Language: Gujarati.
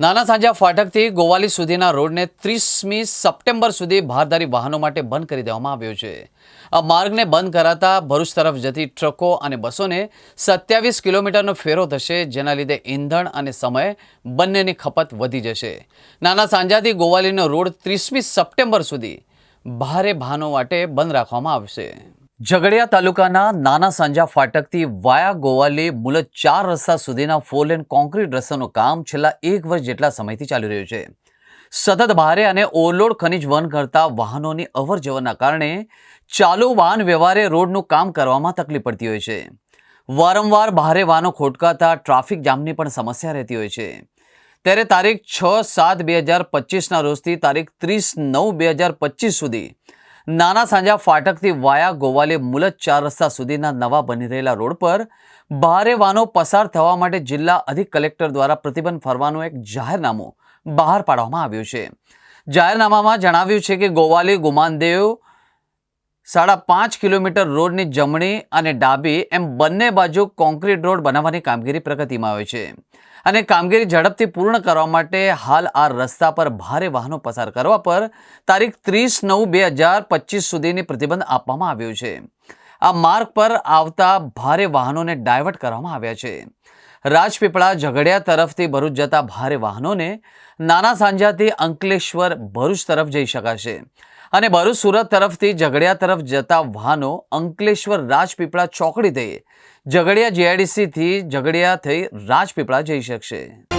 નાના સાંજા ફાટકથી ગોવાલી સુધીના રોડને ત્રીસમી સપ્ટેમ્બર સુધી ભારદારી વાહનો માટે બંધ કરી દેવામાં આવ્યો છે. આ માર્ગને બંધ કરાતા ભરૂચ તરફ જતી ટ્રકો અને બસોને સત્યાવીસ કિલોમીટરનો ફેરો થશે, જેના લીધે ઈંધણ અને સમય બંનેની ખપત વધી જશે. નાના સાંજાથી ગોવાલીનો રોડ ત્રીસમી સપ્ટેમ્બર સુધી ભારે વાહનો માટે બંધ રાખવામાં આવશે. ઝઘડિયા તાલુકાના નાના સાંજા ફાટકથી વાયા ગોવાલી મુલત ચાર રસ્તા સુધીના ફોર લેન કોન્ક્રીટ રસ્તાનું કામ છેલ્લા એક વર્ષ જેટલા સમયથી ચાલી રહ્યું છે. સતત ભારે અને ઓવરલોડ ખનિજ વહન કરતા વાહનોની અવર કારણે ચાલુ વાહન વ્યવહારે રોડનું કામ કરવામાં તકલીફ પડતી હોય છે. વારંવાર ભારે વાહનો ખોટકાતા ટ્રાફિક જામની પણ સમસ્યા રહેતી હોય છે. ત્યારે તારીખ છ સાત બે હજાર પચીસના રોજથી તારીખ ત્રીસ નવ બે હજાર પચીસ સુધી નાના સાંજા ફાટકથી વાયા ગોવાલે મુલત ચાર રસ્તા સુધીના નવા બની રહેલા રોડ પર ભારે વાહનો પસાર થવા માટે જિલ્લા અધિક કલેક્ટર દ્વારા પ્રતિબંધ ફરવાનું એક જાહેરનામું બહાર પાડવામાં આવ્યું છે. જાહેરનામામાં જણાવ્યું છે કે ગોવાલી ગુમાનદેવ સાડા પાંચ કિલોમીટર રોડની જમણી અને ડાબી એમ બંને બાજુ કોન્ક્રીટ રોડ બનાવવાની કામગીરી પ્રગતિમાં આવે છે. અને કામગીરી ઝડપથી પૂર્ણ કરવા માટે હાલ આ રસ્તા પર ભારે વાહનો પસાર કરવા પર તારીખ ત્રીસ નવ બે હજાર પચીસ સુધીની પ્રતિબંધ આપવામાં આવ્યો છે. આ માર્ગ પર આવતા ભારે વાહનોને ડાયવર્ટ કરવામાં આવ્યા છે. રાજપીપળા ઝઘડિયા તરફથી ભરૂચ જતા ભારે વાહનોને નાના સાંજાથી અંકલેશ્વર ભરૂચ તરફ જઈ શકાશે. અને ભરૂચ સુરત તરફથી ઝઘડિયા તરફ જતા વાહનો અંકલેશ્વર રાજપીપળા ચોકડી થઈ ઝઘડિયા જીઆઈડીસીથી ઝઘડિયા થઈ રાજપીપળા જઈ શકશે.